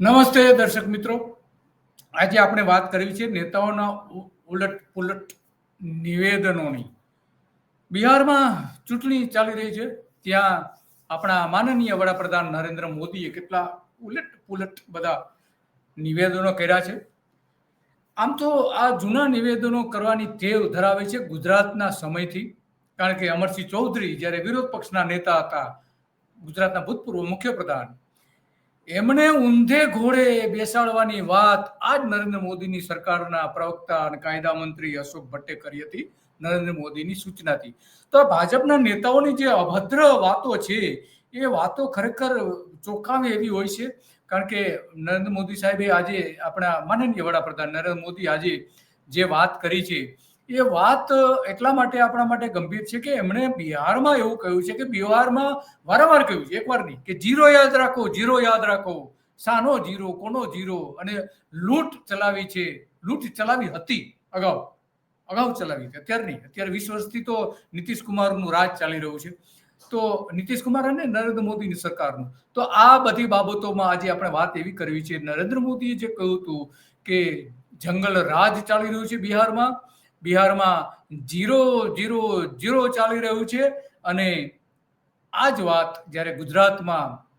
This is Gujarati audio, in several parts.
નમસ્તે દર્શક મિત્રો. આજે આપણે વાત કરવી છે નેતાઓના ઉલટ પુલટ નિવેદનોની. બિહારમાં ચૂંટણી ચાલી રહી છે. ત્યાં આપણા માનનીય વડાપ્રધાન નરેન્દ્ર મોદીએ કેટલા ઉલટ પુલટ બધા નિવેદનો કર્યા છે. આમ તો આ જૂના નિવેદનો કરવાની ટેવ ધરાવે છે ગુજરાતના સમયથી. કારણ કે અમરસિંહ ચૌધરી જ્યારે વિરોધ પક્ષના નેતા હતા, ગુજરાતના ભૂતપૂર્વ મુખ્યપ્રધાન એમણે ઊંધે ઘોડે બેસાડવાની વાત આજ નરેન્દ્ર મોદીની સરકારના પ્રવક્તા અને કાયદા મંત્રી અશોક ભટ્ટે કરી હતી, નરેન્દ્ર મોદીની સૂચનાથી તો ભાજપના નેતાઓની જે અભદ્ર વાતો છે, એ વાતો ખરેખર ચોંકાવે એવી હોય છે. કારણ કે નરેન્દ્ર મોદી સાહેબે આજે આપણા માનનીય વડાપ્રધાન નરેન્દ્ર મોદી આજે જે વાત કરી છે એ વાત એટલા માટે આપણા માટે ગંભીર છે કે એમણે બિહારમાં એવું કહ્યું છે કે બિહારમાં વારંવાર કહ્યું છે, એકવાર નહીં, કે જીરો યાદ રાખો, જીરો યાદ રાખો. સાનો જીરો, કોનો જીરો? અને લૂંટ ચલાવી છે, લૂંટ ચલાવી હતી અગાઉ. અગાઉ ચલાવી હતી, અત્યારે નહીં. અત્યારે વીસ વર્ષથી તો નીતિશ કુમારનું રાજ ચાલી રહ્યું છે. તો નીતિશ કુમાર અને નરેન્દ્ર મોદીની સરકારનું. તો આ બધી બાબતોમાં આજે આપણે વાત એવી કરવી છે. નરેન્દ્ર મોદીએ જે કહ્યું હતું કે જંગલ રાજ ચાલી રહ્યું છે બિહારમાં બિહારમાં જીરો જીરો જીરો ચાલી રહ્યું છે અને આ જ વાત જ્યારે ગુજરાતમાં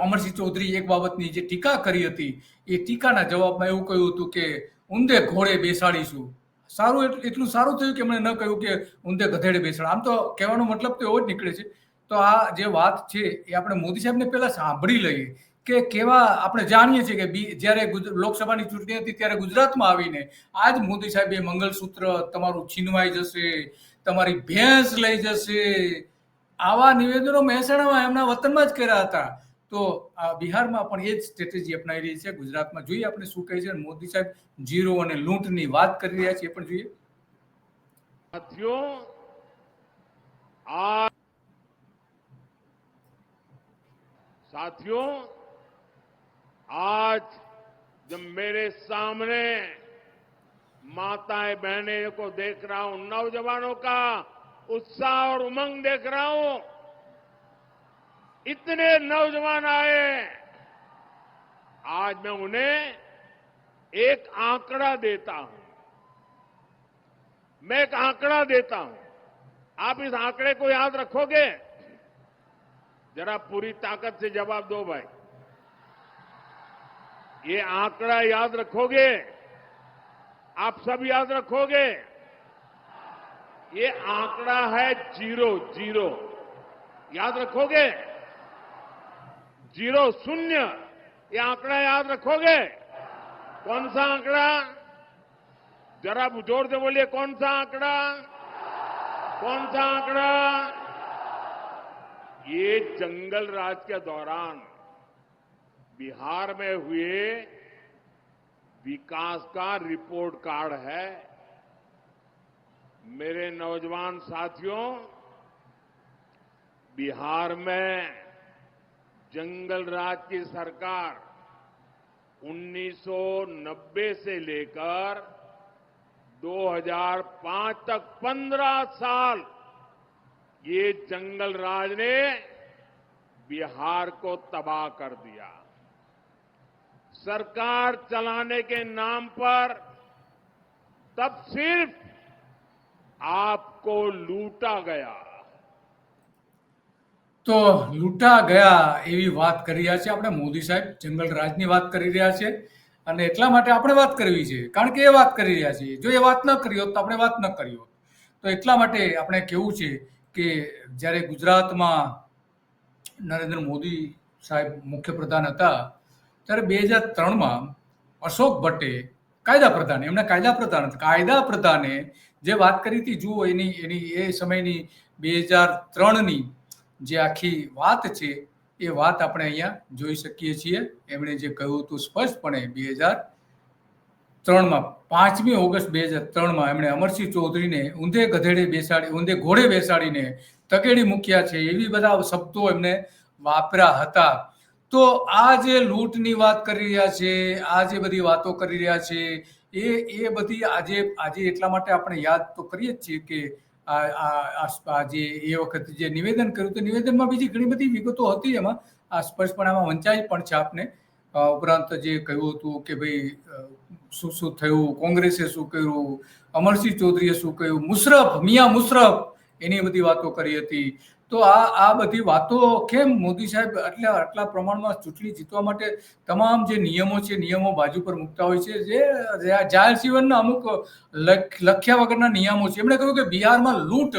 અમરસિંહ ચૌધરી એક બાબતની જે ટીકા કરી હતી, એ ટીકાના જવાબમાં એવું કહ્યું હતું કે, ઊંધે ઘોડે બેસાડીશું. સારું એટલ- સારું થયું કે એમણે ન કહ્યું કે, ઊંધે ગધેડે બેસાડ. આમ તો કહેવાનો મતલબ તો એવો જ નીકળે છે. તો આ જે વાત છે, એ આપણે મોદી સાહેબને પહેલાં સાંભળી લઈએ. કે કેવા આપણે જાણીએ છીએ કે બી જ્યારે લોકસભાની ચૂંટણી હતી ત્યારે ગુજરાતમાં આવીને આ જ મોદી એ મંગલસૂત્ર તમારું છીનવાઈ જશે, તમારી ભેંસ લઈ જશે. આવા નિવેદનો મહેસાણામાં એમના વતનમાં જ કર્યા હતા. તો બિહારમાં પણ એ જ સ્ટ્રેટેજી અપનાવી રહી છે. ગુજરાતમાં જોઈએ આપણે શું કહે છે મોદી સાહેબ જીરો અને લૂંટની વાત કરી રહ્યા છે એ પણ જોઈએ. સાથીઓ, આ સાથીઓ आज जब मेरे सामने माताएँ बहनें को देख रहा हूँ, नौजवानों का उत्साह और उमंग देख रहा हूँ, इतने नौजवान आए। आज मैं उन्हें एक आंकड़ा देता हूँ। मैं एक आंकड़ा देता हूँ। आप इस आंकड़े को याद रखोगे? जरा पूरी ताकत से जवाब दो भाई। ये आंकड़ा याद रखोगे? आप सब याद रखोगे? ये आंकड़ा है ज़ीरो ज़ीरो। याद रखोगे? ज़ीरो, शून्य। ये आंकड़ा याद रखोगे? कौन सा आंकड़ा? जरा ज़ोर से बोलिए, कौन सा आंकड़ा? कौन सा आंकड़ा? ये जंगल राज के दौरान। बिहार में हुए विकास का रिपोर्ट कार्ड है। मेरे नौजवान साथियों, बिहार में जंगल राज की सरकार 1990 से लेकर 2005 तक 15 साल ये जंगल राज ने बिहार को तबाह कर दिया। सरकार चलाने के नाम पर तब सिर्फ आपको लूटा गया તો લૂંટા ગયા એવી વાત કરી રહ્યા છે આપણે મોદી સાહેબ જંગલ રાજની વાત કરી રહ્યા છે અને એટલા માટે આપણે વાત કરવી છે કારણ કે એ વાત કરી રહ્યા છે જો એ વાત ન કરી હોત તો આપણે વાત ન કરી હોત તો એટલા માટે આપણે કેવું છે કે જ્યારે ગુજરાતમાં નરેન્દ્ર મોદી સાહેબ મુખ્યપ્રધાન હતા ત્યારે બે હજાર ત્રણમાં અશોક ભટ્ટે કાયદા પ્રધાન એમના કાયદા પ્રધાન કાયદા પ્રધાને જે વાત કરી હતી, જુઓ એની એની, એ સમયની બે હજાર ત્રણની જે આખી વાત છે, એ વાત આપણે અહીંયા જોઈ શકીએ છીએ. એમણે જે કહ્યું હતું સ્પષ્ટપણે બે હજાર ત્રણમાં, પાંચમી ઓગસ્ટ બે હજાર ત્રણમાં એમણે અમરસિંહ ચૌધરીને ઊંધે ગધેડે બેસાડી, ઊંધે ઘોડે બેસાડીને તકેડી મૂક્યા છે, એવી બધા શબ્દો એમને વાપર્યા હતા. તો આ જે લૂંટની વાત કરી રહ્યા છે, આ જે બધી વાતો કરી રહ્યા છે, એ એ બધી આજે આજે એટલા માટે આપણે યાદ તો કરીએ જ છીએ કે આ જે એ વખતે જે નિવેદન કર્યું તો નિવેદનમાં બીજી ઘણી બધી વિગતો હતી એમાં. આ સ્પષ્ટપણે આમાં વંચાઈ પણ છે આપને. ઉપરાંત જે કહ્યું હતું કે ભાઈ શું શું થયું, કોંગ્રેસે શું કર્યું, અમરસિંહ ચૌધરીએ શું કહ્યું મુશરફ, મિયા મુશરફ, એની બધી વાતો કરી હતી. તો આ આ બધી વાતો કેમ મોદી સાહેબ એટલે આટલા પ્રમાણમાં ચૂંટણી જીતવા માટે તમામ જે નિયમો છે, નિયમો બાજુ પર મૂકતા હોય છે, જે જાહેર જીવનના અમુક લખ- લખ્યા વગરના નિયમો છે. એમણે કહ્યું કે બિહારમાં લૂંટ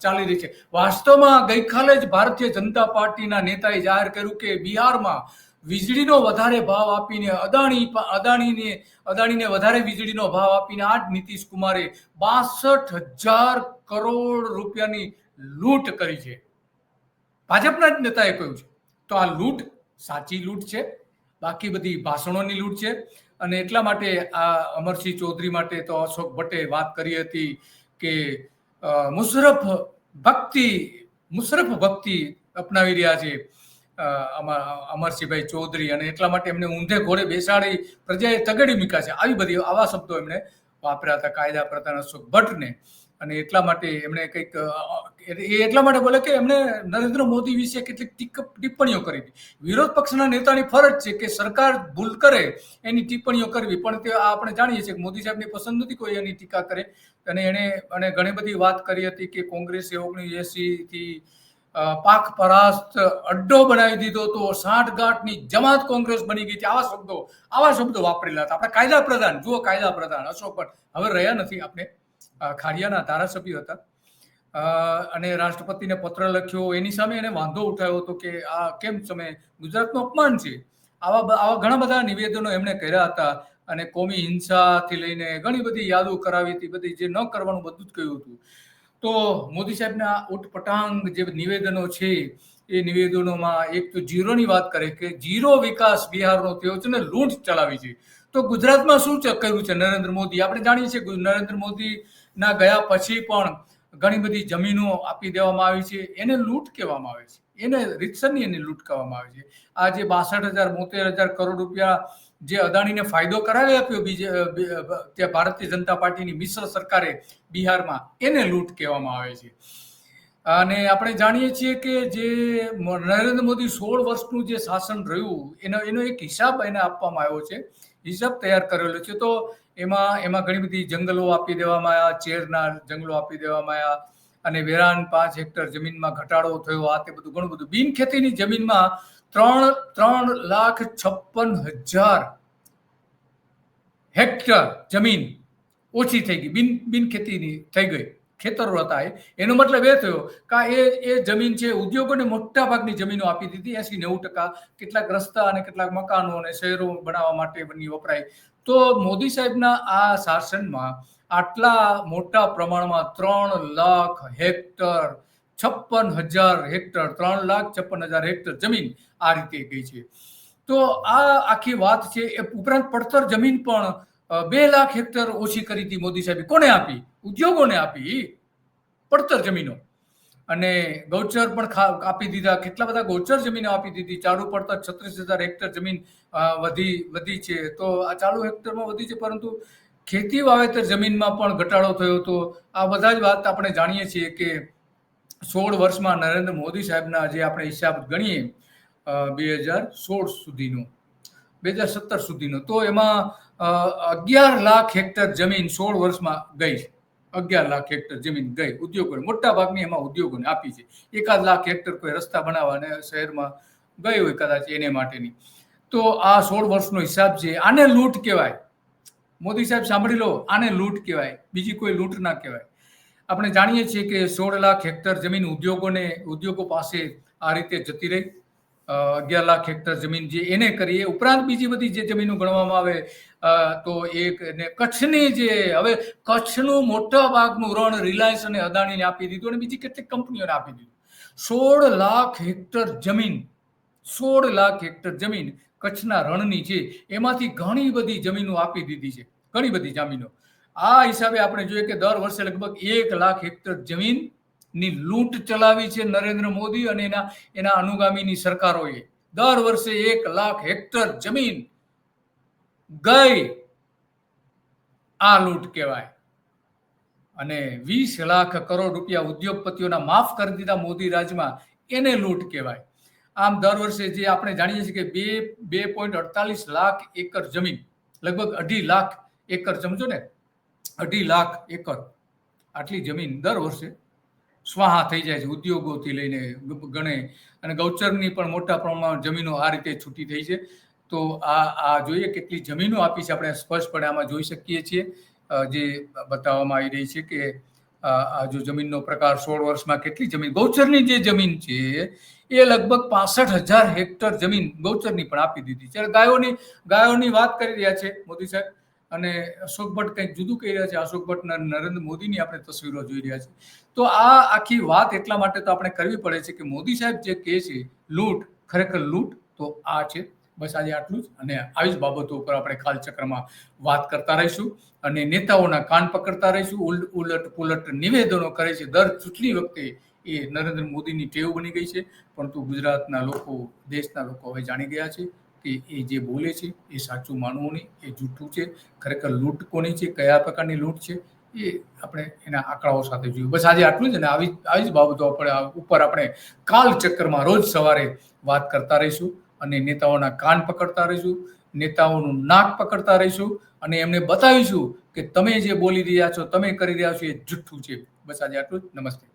ચાલી રહી છે. વાસ્તવમાં ગઈકાલે જ ભારતીય જનતા પાર્ટીના નેતાએ જાહેર કર્યું કે બિહારમાં વીજળીનો વધારે ભાવ આપીને અદાણી અદાણીને અદાણીને વધારે વીજળીનો ભાવ આપીને આ જ નીતિશ કુમારે બાસઠ હજાર કરોડ રૂપિયાની લૂંટ કરી છે. ભાજપના જ નેતાએ કહ્યું છે. તો આ લૂંટ સાચી લૂંટ છે, બાકી બધી ભાષણોની લૂંટ છે. અને એટલા માટે આ અમરસિંહ ચૌધરી માટે તો અશોક ભટ્ટે વાત કરી હતી કે મુશરફ ભક્તિ મુશરફ ભક્તિ અપનાવી રહ્યા છે અમરસિંહભાઈ ચૌધરી. અને એટલા માટે એમને ઊંધે ઘોડે બેસાડી પ્રજાએ તગડી મૂક્યા છે. આવી બધી આવા શબ્દો એમણે વાપર્યા હતા. કાયદા પ્રધાન અશોક ભટ્ટને. અને એટલા માટે એમણે કંઈક એ એટલા માટે બોલે કે એમણે નરેન્દ્ર મોદી વિશે કેટલીક ટિપ્પણીઓ કરી વિરોધ પક્ષના નેતાની ફરજ છે કે સરકાર ભૂલ કરે એની ટિપ્પણીઓ કરવી. પણ તે આપણે જાણીએ છીએ કે મોદી સાહેબની પસંદ નથી કોઈ એની ટીકા કરે. અને એણે, અને ઘણી બધી વાત કરી હતી કે કોંગ્રેસે ઓગણીસથી પાક પરાસ્ત અડ્ડો બનાવી દીધો તો સાંઠગાંઠની જમાત કોંગ્રેસ બની ગઈ છે. આવા શબ્દો આવા શબ્દો વાપરેલા હતા. આપણે કાયદા પ્રધાન જુઓ કાયદા પ્રધાન અશોક ભટ્ટ. હવે રહ્યા નથી આપણે ખાડિયાના ધારાસભ્ય હતા. અને રાષ્ટ્રપતિને પત્ર લખ્યો. એની સામે એને વાંધો ઉઠાવ્યો હતો કે આ કેમ તમે ગુજરાતનું અપમાન છે? આવા આવા ઘણા બધા નિવેદનો એમણે કર્યા હતા અને કોમી હિંસાથી લઈને ઘણી બધી યાદો કરાવી હતી, બધી જે ન કરવાનું બધું જ કહ્યું હતું. તો મોદી સાહેબના ઉટપટાંગ જે નિવેદનો છે, એ નિવેદનોમાં એક તો જીરોની વાત કરે કે જીરો વિકાસ બિહારનો થયો છે ને લૂંટ ચલાવી છે. તો ગુજરાતમાં શું કર્યું છે નરેન્દ્ર મોદી? આપણે જાણીએ છીએ નરેન્દ્ર નરેન્દ્ર મોદીના ગયા પછી પણ ઘણી બધી જમીનો આપી દેવામાં આવી છે. એને લૂંટ કહેવામાં આવે છે. એને રીતસરની એને લૂંટ કહેવામાં આવે છે. આ જે બાસઠ હજાર, બોતેર હજાર કરોડ રૂપિયા જે અદાણીને ફાયદો કરાવી આપ્યો બીજે ત્યાં ભારતીય જનતા પાર્ટીની મિશ્ર સરકારે બિહારમાં એને લૂંટ કહેવામાં આવે છે. અને આપણે જાણીએ છીએ કે જે નરેન્દ્ર મોદી સોળ વર્ષનું જે શાસન રહ્યું, એનો એનો એક હિસાબ એને આપવામાં આવ્યો છે. હિસાબ તૈયાર કરેલો છે. તો એમાં એમાં ઘણી બધી જંગલો આપી દેવામાં આવ્યા ચેરના જંગલો આપી દેવામાં આવ્યા અને વેરાન પાંચ હેક્ટર જમીનમાં ઘટાડો થયો. આ તે બધું ઘણું બધું. બિન ખેતીની જમીનમાં ત્રણ ત્રણ લાખ છપ્પન હજાર હેક્ટર જમીન ઓછી થઈ ગઈ. બિન બિન ખેતીની થઈ ગઈ. ખેતરો હતા એ. એનો મતલબ એ થયો કે એ એ જમીન છે ઉદ્યોગોને મોટા ભાગની જમીનો આપી દીધી. એસી નેવું ટકા કેટલાક રસ્તા અને કેટલાક મકાનો અને શહેરો બનાવવા માટે બની વપરાય. તો મોદી સાહેબના આ શાસનમાં આટલા મોટા પ્રમાણમાં ત્રણ લાખ હેક્ટર, છપ્પન હજાર હેક્ટર, ત્રણ લાખ છપ્પન હજાર હેક્ટર જમીન આ રીતે ગઈ છે. તો આ આખી વાત છે એ ઉપરાંત પડતર જમીન પણ બે લાખ હેક્ટર ઓછી કરી હતી મોદી સાહેબે. કોને આપી? ઉદ્યોગોને આપી પડતર જમીનો. અને ગૌચર પણ આપી દીધા, કેટલા બધા ગૌચર જમીનો આપી દીધી. ચાલુ પડતર છત્રીસ હજાર હેક્ટર જમીન વધી વધી છે. તો આ ચાલુ હેક્ટરમાં વધી છે, પરંતુ ખેતી વાવેતર જમીનમાં પણ ઘટાડો થયો હતો આ બધા જ વાત આપણે જાણીએ છીએ કે સોળ વર્ષમાં નરેન્દ્ર મોદી સાહેબના જે આપણે હિસાબ ગણીએ બે હજાર સોળ સુધીનો, બે હજાર સત્તર સુધીનો. તો એમાં અગિયાર લાખ હેક્ટર જમીન સોળ વર્ષમાં ગઈ છે. અગિયાર લાખ હેક્ટર જમીન ગઈ. ઉદ્યોગોને મોટા ભાગની એમાં ઉદ્યોગોને આપી છે. એકાદ લાખ હેક્ટર કોઈ રસ્તા બનાવવા અને શહેરમાં ગઈ હોય કદાચ એને માટેની. તો આ સોળ વર્ષનો હિસાબ છે. આને લૂંટ કહેવાય. મોદી સાહેબ સાંભળી લો, આને લૂંટ કહેવાય. બીજી કોઈ લૂંટ ના કહેવાય. આપણે જાણીએ છીએ કે સોળ લાખ હેક્ટર જમીન ઉદ્યોગોને, ઉદ્યોગો પાસે આ રીતે જતી રહી. અગિયાર લાખ હેક્ટર જમીન જે એને કરીએ, ઉપરાંત બીજી બધી જે જમીનો ગણવામાં આવે તો એક ને કચ્છની જે, હવે કચ્છનું મોટા ભાગનું રણ રિલાયન્સ અને અદાણીને આપી દીધું અને બીજી કેટલીક કંપનીઓને આપી દીધું. સોળ લાખ હેક્ટર જમીન, સોળ લાખ હેક્ટર જમીન કચ્છના રણની છે, એમાંથી ઘણી બધી જમીનો આપી દીધી છે, ઘણી બધી જમીનો. આ હિસાબે આપણે જોઈએ કે દર વર્ષે લગભગ એક લાખ હેક્ટર જમીન ની લૂંટ ચલાવી છે નરેન્દ્ર મોદી અને એના એના અનુગામીની સરકારોએ. દર વર્ષે એક લાખ હેક્ટર જમીન ગઈ આ લૂંટ કહેવાય. અને વીસ લાખ કરોડ રૂપિયા ઉદ્યોગપતિઓના માફ કરી દીધા મોદી રાજમાં, એને લૂંટ કહેવાય. આમ દર વર્ષે જે આપણે જાણીએ છીએ કે બે બે પોઈન્ટ અડતાલીસ લાખ એકર જમીન, લગભગ અઢી લાખ એકર, સમજો ને? અઢી લાખ એકર આટલી જમીન દર વર્ષે સ્વાહા થઈ જાય છે, ઉદ્યોગોથી લઈને ગણે અને ગૌચરની પણ મોટા પ્રમાણમાં જમીનો આ રીતે છૂટી થઈ છે. તો આ આ જોઈએ કેટલી જમીનો આપી છે આપણે સ્પષ્ટપણે આમાં જોઈ શકીએ છીએ. જે બતાવવામાં આવી રહી છે કે આ જો જમીનનો પ્રકાર સોળ વર્ષમાં કેટલી જમીન, ગૌચરની જે જમીન છે, એ લગભગ પાસઠ હજાર હેક્ટર જમીન ગૌચરની પણ આપી દીધી છે. ગાયોની ગાયોની વાત કરી રહ્યા છે મોદી સાહેબ. અને અશોક ભટ્ટ કંઈક જુદું કહી રહ્યા છે. અશોક ભટ્ટ નરેન્દ્ર મોદીની આપણે તસવીરો જોઈ રહ્યા છે. તો આ આખી વાત એટલા માટે તો આપણે કરવી પડે છે કે મોદી સાહેબ જે કહે છે, લૂંટ ખરેખર લૂંટ, તો આ છે. બસ આજે આટલું જ અને આવી જ બાબતો ઉપર આપણે કાલચક્રમાં વાત કરતા રહીશું અને નેતાઓના કાન પકડતા રહીશું. ઉલ- ઉલટ પુલટ નિવેદનો કરે છે. દર ચૂંટણી વખતે એ નરેન્દ્ર મોદીની ટેવ બની ગઈ છે. પરંતુ ગુજરાતના લોકો, દેશના લોકો હવે જાણી ગયા છે. કે એ જે બોલે છે, એ સાચું માનવું નહીં, એ જૂઠું છે, ખરેખર લૂંટ કોની છે, કયા પ્રકારની લૂંટ છે, એ આપણે એના આંકડાઓ સાથે જોયું. બસ આજે આટલું જ અને આવી આવી જ બાબતો આપણે, ઉપર આપણે કાલ ચક્કરમાં રોજ સવારે વાત કરતા રહીશું અને નેતાઓના કાન પકડતા રહીશું, નેતાઓનું નાક પકડતા રહીશું અને એમને બતાવીશું કે તમે જે બોલી રહ્યા છો, તમે કરી રહ્યા છો, એ જુઠ્ઠું છે. બસ આજે આટલું જ. નમસ્તે.